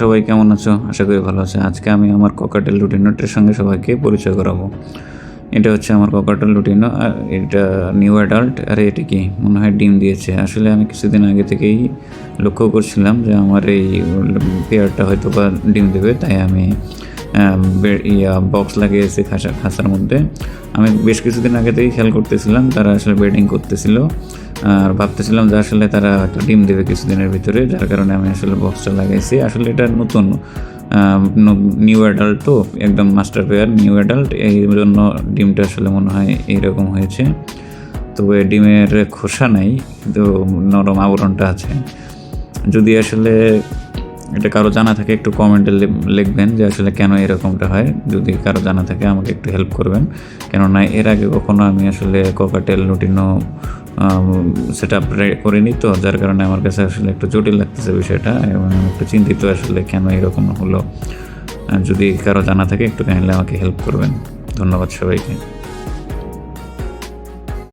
সবাই কেমন আছো? আশা করি ভালো আছে। আজকে আমি আমার ককাটেল লুটিনোটের সঙ্গে সবাইকে পরিচয় করাবো। এটা হচ্ছে আমার ককাটেল লুটিনো আর এটা নিউ অ্যাডাল্ট আর এটা কি? মনে হয় ডিম দিয়েছে। আসলে আমি কিছুদিন আগে থেকেই লক্ষ্য করছিলাম যে আমার এই পেয়ারটা হয়তো বা ডিম দেবে, তাই আমি ইয়া বক্স লাগিয়েছি খাসা খাসার মধ্যে। আমি বেশ কিছুদিন আগে থেকেই খেয়াল করতেছিলাম, তারা আসলে বেডিং করতেছিল। আর ভাবতেছিলাম যে আসলে তারা হয়তো ডিম দেবে কিছুদিনের ভিতরে, যার কারণে আমি আসলে বক্সটা লাগাইছি। আসলে এটা নতুন নিউ অ্যাডাল্ট তো, একদম মাস্টার পেয়ার নিউ অ্যাডাল্ট এই জন্য ডিমটা আসলে মনে হয় এইরকম হয়েছে। তবে ডিমের খোসা নাই, কিন্তু নরম আবরণটা আছে। যদি আসলে এটা কারও জানা থাকে, একটু কমেন্টে লিখবেন যে আসলে কেন এরকমটা হয়। যদি কারও জানা থাকে, আমাকে একটু হেল্প করবেন। কেননা এর আগে কখনো আমি আসলে ককাটেল লুটিনো সেট আপ করিনি তো, যার কারণে আমার কাছে আসলে একটু জটিল লাগতেছে বিষয়টা এবং একটু চিন্তিত আসলে কেন এরকম হলো। যদি কারও জানা থাকে, একটু কাইন্ডলি আমাকে হেল্প করবেন। ধন্যবাদ সবাইকে।